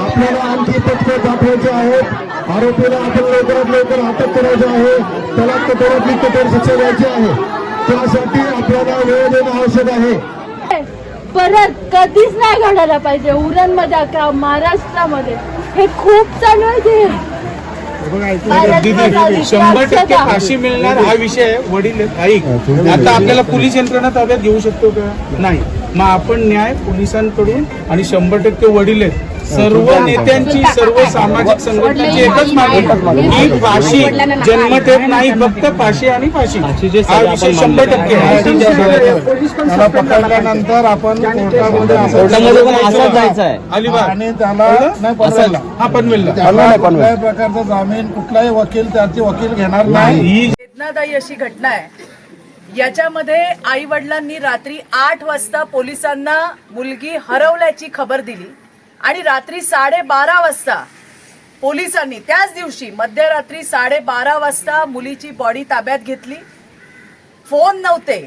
आपल्याला आणखी पत्र दाखवायचे आहेत. आरोपीला आपण लवकरात लवकर अटक करायची आहे. त्याला कठोरातली कठोर शिक्षा द्यायची आहे. त्यासाठी आपल्याला वेळ देणं आवश्यक आहे. परत कधीच नाही घडायला पाहिजे. उरणमध्ये अकरा महाराष्ट्रामध्ये. हे खूप चालू आहे शंभर टक्के. फाशी मिळणार हा विषय वडील ऐक आता आपल्याला पोलीस यंत्रणा ताब्यात घेऊ शकतो का? नाही. मग आपण न्याय पोलिसांकडून आणि शंभर टक्के वडील आहेत. सर्व नेत्यांची सर्व सामाजिक संघटनांची एकच मागणी. ही फाशी. जन्मठेप नाही फक्त फाशी आणि फाशी. हा विषय शंभर टक्के. पकडल्यानंतर आपण कोर्टामध्ये असं- कोर्टामध्ये पण असंच जायचं आहे. अलिबाग. आणि त्याला. हा पनवेलला. कुठल्याही प्रकारचा जामीन कुठलाही वकील त्याची वकील घेणार नाही. ही वेदनादायी अशी घटना आहे. याच्यामध्ये आई वडिलांनी रात्री आठ वाजता पोलिसांना मुलगी हरवल्याची खबर दिली आणि रात्री साडेबारा वाजता पोलिसांनी त्याच दिवशी मध्यरात्री साडेबारा वाजता मुलीची बॉडी ताब्यात घेतली. फोन नव्हते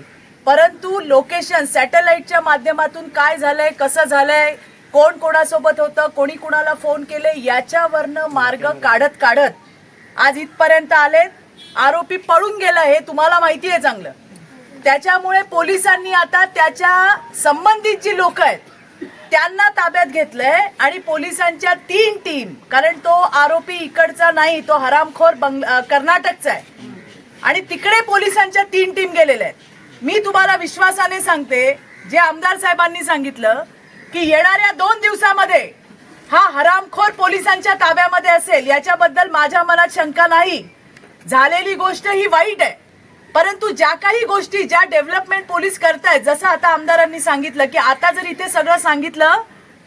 परंतु लोकेशन सॅटेलाइटच्या माध्यमातून काय झालंय कसं झालंय कोण कोणासोबत होतं कोणी कुणाला फोन केले याच्यावरनं मार्ग काढत काढत आज इथपर्यंत आले आरोपी पळून गेला हे तुम्हाला माहिती आहे चांगलं. त्याच्यामुळे पोलिसांनी आता त्याच्या संबंधित जी लोक आहेत त्यांना ताब्यात घेतलंय आणि पोलिसांच्या तीन टीम कारण तो आरोपी इकडचा नाही तो हरामखोर बंग कर्नाटकचा आहे. आणि तिकडे पोलिसांच्या तीन टीम गेलेल्या आहेत. मी तुम्हाला विश्वासाने सांगते जे आमदार साहेबांनी सांगितलं की येणाऱ्या दोन दिवसामध्ये हा हरामखोर पोलिसांच्या ताब्यामध्ये असेल याच्याबद्दल माझ्या मनात शंका नाही. झालेली गोष्ट ही वाईट आहे. परंतु ज्या काही गोष्टी ज्या डेव्हलपमेंट पोलीस करतायत जसं आता आमदारांनी सांगितलं की आता जर इथे सगळं सांगितलं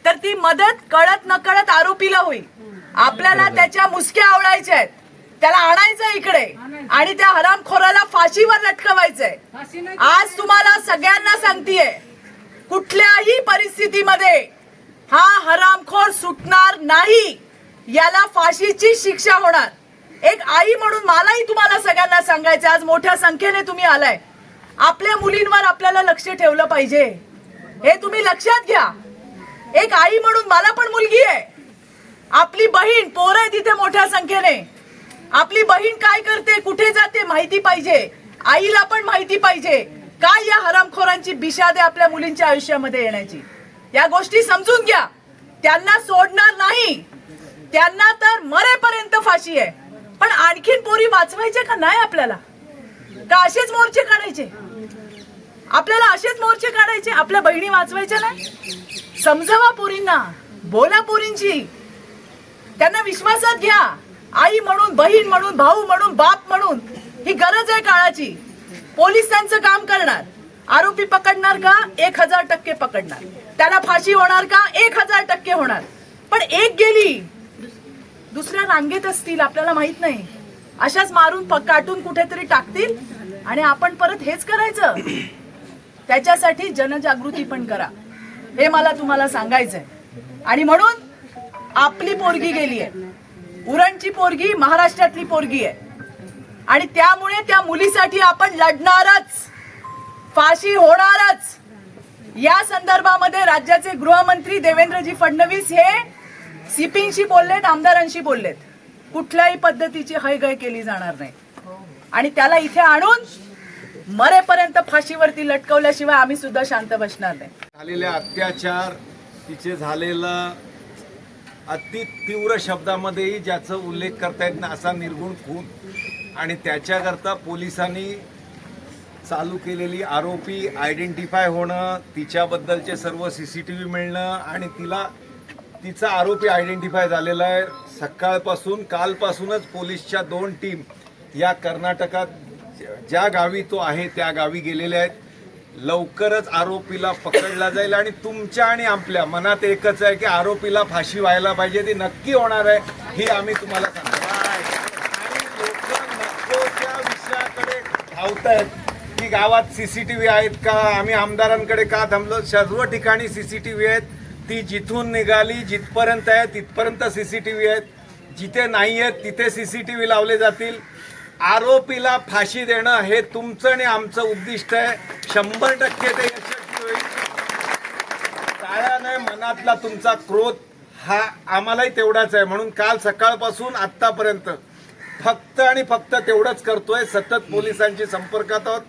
तर ती मदत कळत न कळत आरोपीला होईल. आपल्याला त्याच्या मुसक्या आवडायच्या आहेत. त्याला आणायचं इकडे. आणि त्या हरामखोराला फाशीवर लटकवायचंय. आज तुम्हाला सगळ्यांना सांगतीये कुठल्याही परिस्थितीमध्ये हा हरामखोर सुटणार नाही. याला फाशीची शिक्षा होणार. एक आई म्हणून मलाही तुम्हाला सगळ्यांना सांगायचं आज मोठ्या संख्येने तुम्ही आलाय. आपल्या मुलींवर आपल्याला लक्ष ठेवलं पाहिजे. हे तुम्ही लक्षात घ्या. एक आई म्हणून मला पण मुलगी आहे. आपली बहीण पोरं आहे तिथे मोठ्या संख्येने. आपली बहीण काय करते कुठे जाते माहिती पाहिजे. आईला पण माहिती पाहिजे. काय या हरामखोरांची बिशादे आपल्या मुलींच्या आयुष्यामध्ये येण्याची? या गोष्टी समजून घ्या. त्यांना सोडणार नाही. त्यांना तर मरेपर्यंत फाशी आहे. आणखीन पोरी वाचवायचे का नाही आपल्याला? का असेच मोर्चे काढायचे? आपल्याला असेच मोर्चे काढायचे? आपल्या बहिणी वाचवायच्या नाही? समजावा पोरींना. बोला पोरींची. त्यांना विश्वासात घ्या. आई म्हणून बहीण म्हणून भाऊ म्हणून बाप म्हणून. ही गरज आहे काळाची. पोलीस त्यांचं काम करणार. आरोपी पकडणार का? एक हजार टक्के पकडणार. त्याला फाशी होणार का? एक हजार टक्के होणार. पण एक गेली. दुसऱ्या रांगेत असतील आपल्याला माहीत नाही. अशाच मारून काटून कुठेतरी टाकतील आणि आपण परत हेच करायचं. त्याच्यासाठी जनजागृती पण करा. हे मला तुम्हाला सांगायचंय. आणि म्हणून आपली पोरगी गेली आहे उरणची पोरगी महाराष्ट्रातली पोरगी आहे. आणि त्यामुळे त्या मुलीसाठी आपण लढणारच. फाशी होणारच. या संदर्भामध्ये राज्याचे गृहमंत्री देवेंद्रजी फडणवीस हे सिपिंगशी बोललेत आमदारांशी बोललेत. कुठल्याही पद्धतीची हयगय केली जाणार नाही. आणि त्याला इथे आणून मरेपर्यंत फाशीवरती लटकवल्याशिवाय आम्ही सुद्धा शांत बसणार नाही. झालेले अत्याचार तिचे झालेलं अति तीव्र शब्दामध्येही ज्याचा उल्लेख करता येत नाही असा निर्गुण खून. आणि त्याच्याकरता पोलिसांनी चालू केलेली आरोपी आयडेंटिफाय होणं तिच्याबद्दलचे सर्व सी सी टी व्ही मिळणं आणि तिला तिचा आरोपी आयडेंटिफाय झालेला आहे. सकाळपासून कालपासूनच पोलीसच्या दोन टीम या कर्नाटकात ज्या गावी तो आहे त्या गावी गेलेल्या आहेत. लवकरच आरोपीला पकडला जाईल आणि तुमच्या आणि आपल्या मनात एकच आहे की आरोपीला फाशी व्हायला पाहिजे. ती नक्की होणार आहे ही आम्ही तुम्हाला सांगतो. आणि लोकं नको त्या विषयाकडे धावतायत. की गावात सीसीटीव्ही आहेत का? आम्ही आमदारांकडे का थांबलो? सर्व ठिकाणी सीसीटीव्ही आहेत. ती जिथून निघाली जिथपर्यंत आहे तिथपर्यंत सी सी टी व्ही आहेत. जिथे नाही आहेत तिथे सी सी टी व्ही लावले जातील. आरोपीला फाशी देणं हे तुमचं आणि आमचं उद्दिष्ट आहे. शंभर टक्के ते यशस्वी होईल. टाळ्याने मनातला तुमचा क्रोध हा आम्हालाही तेवढाच आहे. म्हणून काल सकाळपासून आत्तापर्यंत फक्त आणि फक्त तेवढंच करतोय. सतत पोलिसांशी संपर्कात आहोत.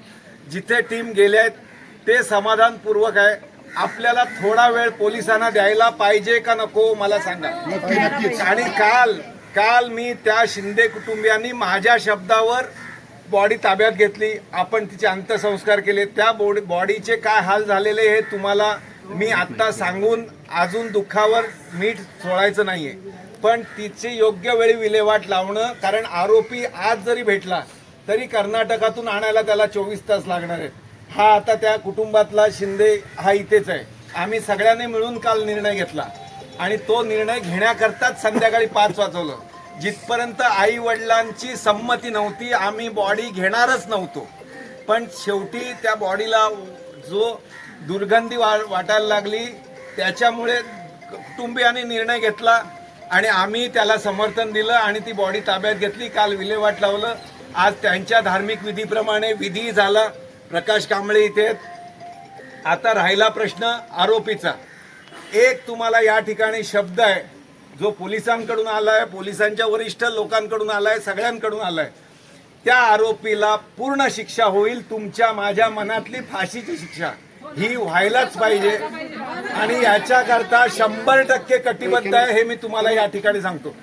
जिथे टीम गेले आहेत ते समाधानपूर्वक आहे. आपल्याला थोडा वेळ पोलिसांना द्यायला पाहिजे का नको मला सांगा. आणि काल काल मी त्या शिंदे कुटुंबियांनी माझ्या शब्दावर बॉडी ताब्यात घेतली. आपण तिचे अंत्यसंस्कार केले. त्या बॉडी बॉडीचे काय हाल झालेले हे तुम्हाला मी आत्ता सांगून अजून दुःखावर मीठ सोडायचं नाहीये. पण तिची योग्य वेळी विल्हेवाट लावणं कारण आरोपी आज जरी भेटला तरी कर्नाटकातून आणायला त्याला चोवीस तास लागणार आहेत. हा आता त्या कुटुंबातला शिंदे हा इथेच आहे. आम्ही सगळ्यांनी मिळून काल निर्णय घेतला. आणि तो निर्णय घेण्याकरताच संध्याकाळी पाच वाजवलं. जिथपर्यंत आई वडिलांची संमती नव्हती आम्ही बॉडी घेणारच नव्हतो. पण शेवटी त्या बॉडीला जो दुर्गंधी वा वाटायला लागली त्याच्यामुळे कुटुंबियांनी निर्णय घेतला आणि आम्ही त्याला समर्थन दिलं आणि ती बॉडी ताब्यात घेतली. काल विल्हेवाट लावलं. आज त्यांच्या धार्मिक विधीप्रमाणे विधी झाला. प्रकाश कांबळे इथे आता राहिला प्रश्न आरोपीचा. एक तुम्हाला या ठिकाणी शब्द आहे जो पोलिसांकडून आलाय पोलिसांच्या वरिष्ठ लोकांकडून आलाय सगळ्यांकडून आलाय. त्या आरोपीला पूर्ण शिक्षा होईल तुमच्या माझ्या मनातली फाशीची शिक्षा. ही व्हायलाच पाहिजे. आणि याच्याकरता शंभर टक्के कटिबद्ध आहे हे मी तुम्हाला या ठिकाणी सांगतो.